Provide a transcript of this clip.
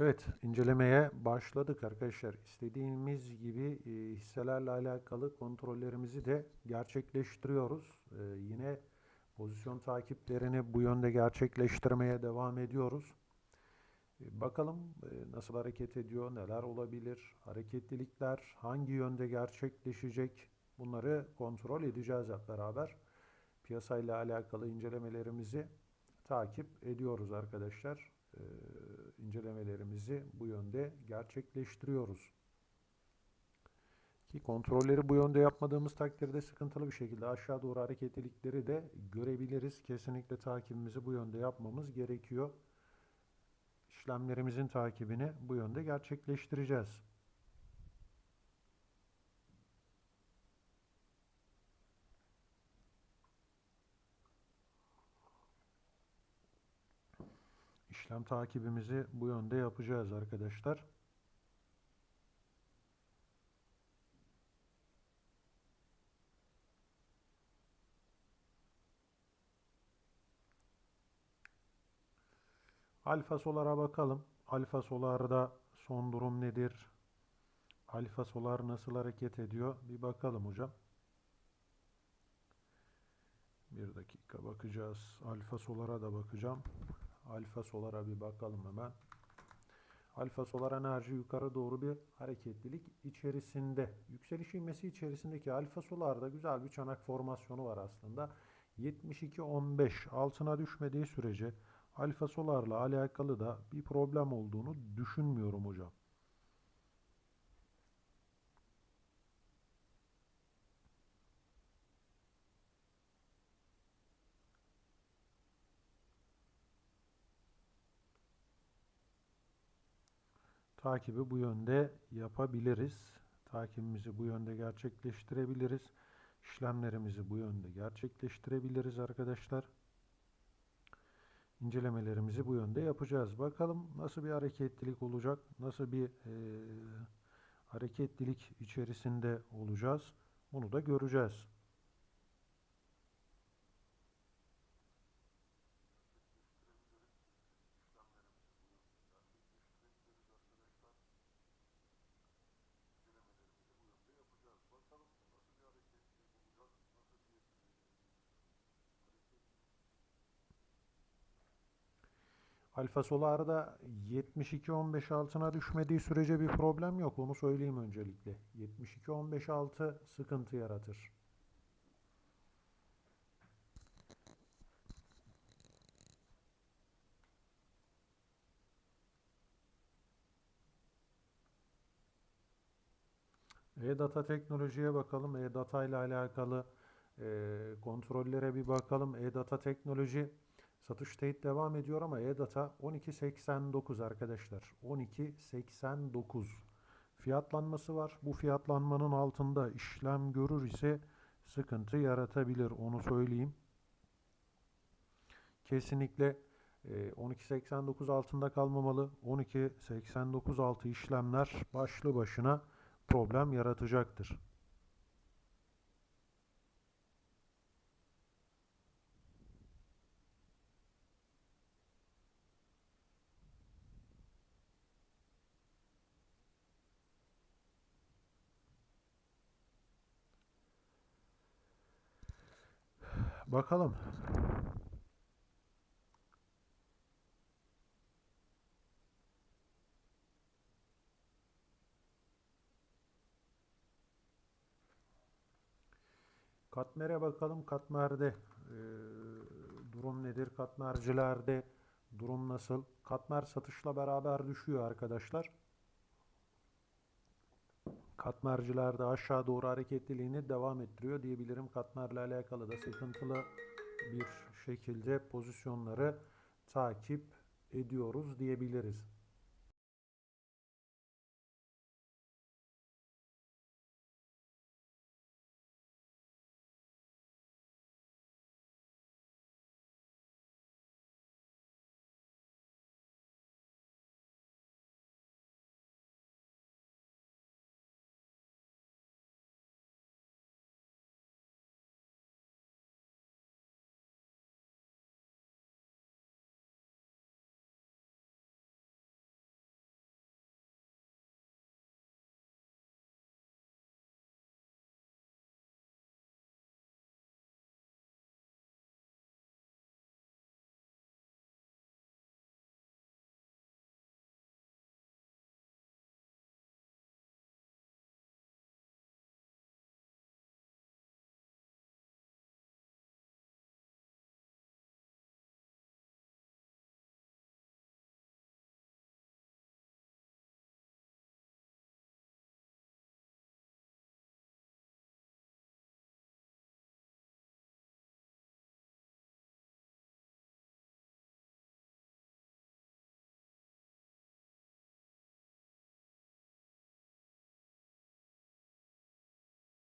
Evet, incelemeye başladık arkadaşlar. İstediğimiz gibi e, hisselerle alakalı kontrollerimizi de gerçekleştiriyoruz. E, yine pozisyon takiplerini bu yönde gerçekleştirmeye devam ediyoruz. E, bakalım nasıl hareket ediyor, neler olabilir, hareketlilikler hangi yönde gerçekleşecek bunları kontrol edeceğiz hep beraber. Piyasayla alakalı incelemelerimizi takip ediyoruz arkadaşlar. E, incelemelerimizi bu yönde gerçekleştiriyoruz. Ki kontrolleri bu yönde yapmadığımız takdirde sıkıntılı bir şekilde aşağı doğru hareketlilikleri de görebiliriz. Kesinlikle takibimizi bu yönde yapmamız gerekiyor. İşlemlerimizin takibini bu yönde gerçekleştireceğiz. İşlem takibimizi bu yönde yapacağız arkadaşlar. Alfa Solar'a bakalım. Alfa Solar'da son durum nedir? Alfa Solar nasıl hareket ediyor? Bir bakalım hocam. Bir dakika bakacağız. Alfa Solar'a da bakacağım. Alfa Solar'a bir bakalım hemen. Alfa Solar enerji yukarı doğru bir hareketlilik içerisinde. Yükseliş inmesi içerisindeki Alfa Solar'da güzel bir çanak formasyonu var aslında. 72-15 altına düşmediği sürece Alfa Solar'la alakalı da bir problem olduğunu düşünmüyorum hocam. Takibi bu yönde yapabiliriz. Takibimizi bu yönde gerçekleştirebiliriz. İşlemlerimizi bu yönde gerçekleştirebiliriz arkadaşlar. İncelemelerimizi bu yönde yapacağız. Bakalım nasıl bir hareketlilik olacak, nasıl bir e, hareketlilik içerisinde olacağız. Bunu da göreceğiz. Alfa Solar'da 72-15 altına düşmediği sürece bir problem yok. Onu söyleyeyim öncelikle. 72-15 altı sıkıntı yaratır. E-Data teknolojiye bakalım. E-Data ile alakalı e, kontrollere bir bakalım. E-Data teknoloji satış teyit devam ediyor ama E-Data 12.89 arkadaşlar. 12.89 fiyatlanması var. Bu fiyatlanmanın altında işlem görür ise sıkıntı yaratabilir. Onu söyleyeyim. Kesinlikle 12.89 altında kalmamalı. 12.89 altı işlemler başlı başına problem yaratacaktır. Bakalım. Katmer'e bakalım. Katmer'de e, durum nedir? Katmercilerde durum nasıl? Katmer satışla beraber düşüyor arkadaşlar. Katmercilerde aşağı doğru hareketliliğini devam ettiriyor diyebilirim. Katmerle alakalı da sıkıntılı bir şekilde pozisyonları takip ediyoruz diyebiliriz.